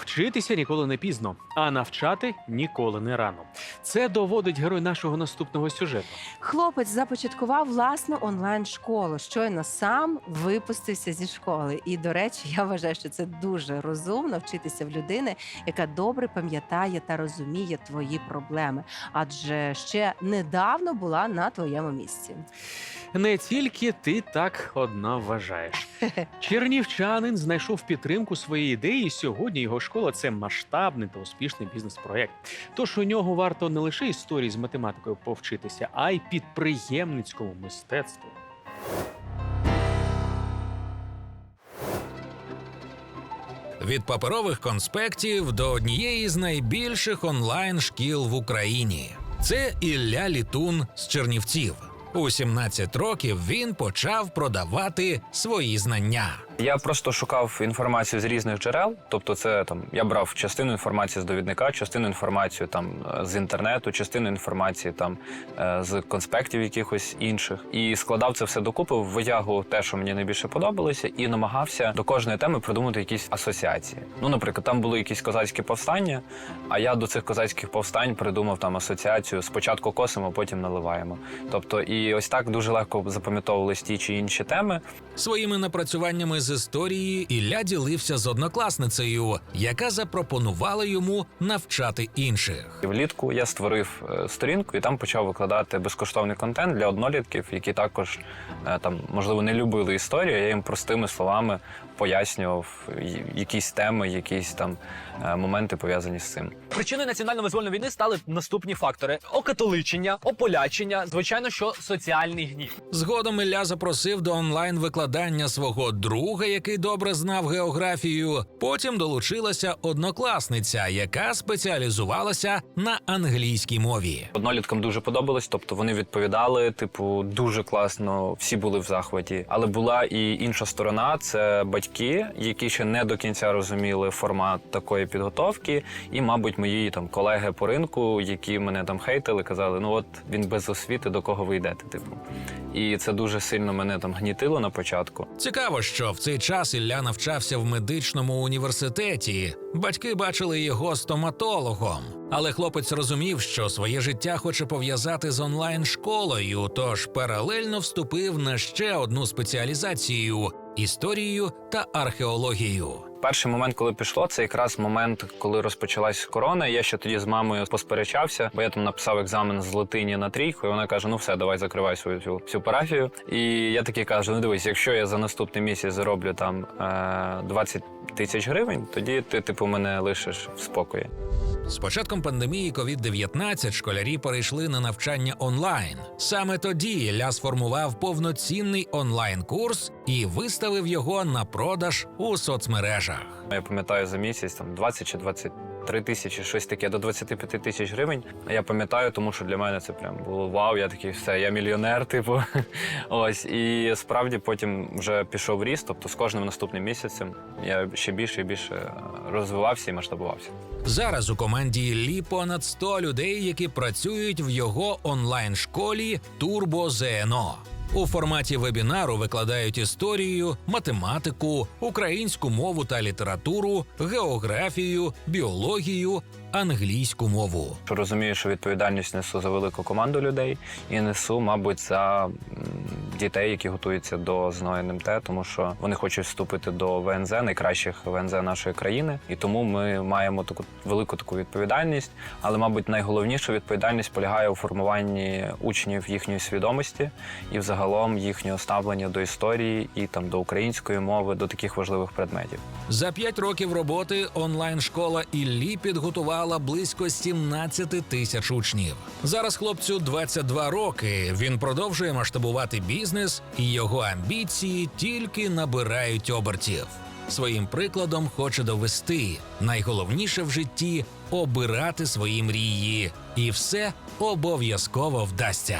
Вчитися ніколи не пізно, а навчати ніколи не рано. Це доводить герой нашого наступного сюжету. Хлопець започаткував власну онлайн-школу. Щойно сам випустився зі школи. І, до речі, я вважаю, що це дуже розумно вчитися в людини, яка добре пам'ятає та розуміє твої проблеми, адже ще недавно була на твоєму місці. Не тільки ти так одна вважаєш. Чернівчанин знайшов підтримку своєї ідеї. і Сьогодні його школа це масштабний та успішний бізнес-проект. Тож у нього варто не лише історії з математикою повчитися, а й підприємницькому мистецтву. Від паперових конспектів до однієї з найбільших онлайн шкіл в Україні. Це Ілля Літун з Чернівців. У 17 років він почав продавати свої знання. Я просто шукав інформацію з різних джерел. Тобто, це там я брав частину інформації з довідника, частину інформацію там е, з інтернету, частину інформації там е, з конспектів якихось інших, і складав це все докупи, витягував те, що мені найбільше подобалося, і намагався до кожної теми придумати якісь асоціації. Ну, наприклад, там були якісь козацькі повстання. А я до цих козацьких повстань придумав там асоціацію спочатку косимо, потім наливаємо. Тобто, і ось так дуже легко запам'ятовувались ті чи інші теми. Своїми напрацюваннями з історії Ілля ділився з однокласницею, яка запропонувала йому навчати інших. Влітку я створив е, сторінку і там почав викладати безкоштовний контент для однолітків, які також е, там можливо не любили історію. Я їм простими словами пояснював якісь теми, якісь там е, моменти пов'язані з цим. Причиною національно-визвольної війни стали наступні фактори: окатоличення, ополячення, звичайно, що соціальний гнів. Згодом Ілля запросив до онлайн викладання свого друга, який добре знав географію. Потім долучилася однокласниця, яка спеціалізувалася на англійській мові. Одноліткам дуже подобалось, тобто вони відповідали, типу, дуже класно, всі були в захваті. Але була і інша сторона це батьки, які ще не до кінця розуміли формат такої підготовки, і, мабуть, мої там колеги по ринку, які мене там хейтили, казали: ну от він без освіти, до кого ви йдете? Типу. І це дуже сильно мене там гнітило на початку. Цікаво, що в цей час Ілля навчався в медичному університеті. Батьки бачили його стоматологом. Але хлопець розумів, що своє життя хоче пов'язати з онлайн-школою, тож паралельно вступив на ще одну спеціалізацію історію та археологію. Перший момент, коли пішло, це якраз момент, коли розпочалась корона. Я ще тоді з мамою посперечався, бо я там написав екзамен з латині на трійку, і вона каже: Ну все, давай закривай свою всю, всю парафію. І я таки кажу: ну дивись, якщо я за наступний місяць зароблю там е, 20 тисяч гривень, тоді ти, типу, мене лишиш в спокої. З початком пандемії COVID-19 школярі перейшли на навчання онлайн. Саме тоді Ілля сформував повноцінний онлайн-курс і виставив його на продаж у соцмережах. Я пам'ятаю за місяць там 20 чи 23 тисячі, щось таке до 25 тисяч гривень. Я пам'ятаю, тому що для мене це прям було вау. Я такий, все, я мільйонер, типу. Ось і справді потім вже пішов ріст. Тобто з кожним наступним місяцем я ще більше і більше розвивався і масштабувався. Зараз у команді Іллі понад 100 людей, які працюють в його онлайн-школі Турбо ЗНО. У форматі вебінару викладають історію, математику, українську мову та літературу, географію, біологію, англійську мову. Розумію, що відповідальність несу за велику команду людей і несу, мабуть, за дітей, які готуються до ЗНО НМТ, тому що вони хочуть вступити до ВНЗ, найкращих ВНЗ нашої країни, і тому ми маємо таку велику таку відповідальність. Але, мабуть, найголовніша відповідальність полягає у формуванні учнів їхньої свідомості і взагалом їхнього ставлення до історії і там до української мови, до таких важливих предметів. За п'ять років роботи онлайн-школа Іллі підготувала близько 17 тисяч учнів. Зараз хлопцю 22 роки. Він продовжує масштабувати бізнес, і його амбіції тільки набирають обертів. Своїм прикладом хоче довести найголовніше в житті обирати свої мрії, і все обов'язково вдасться.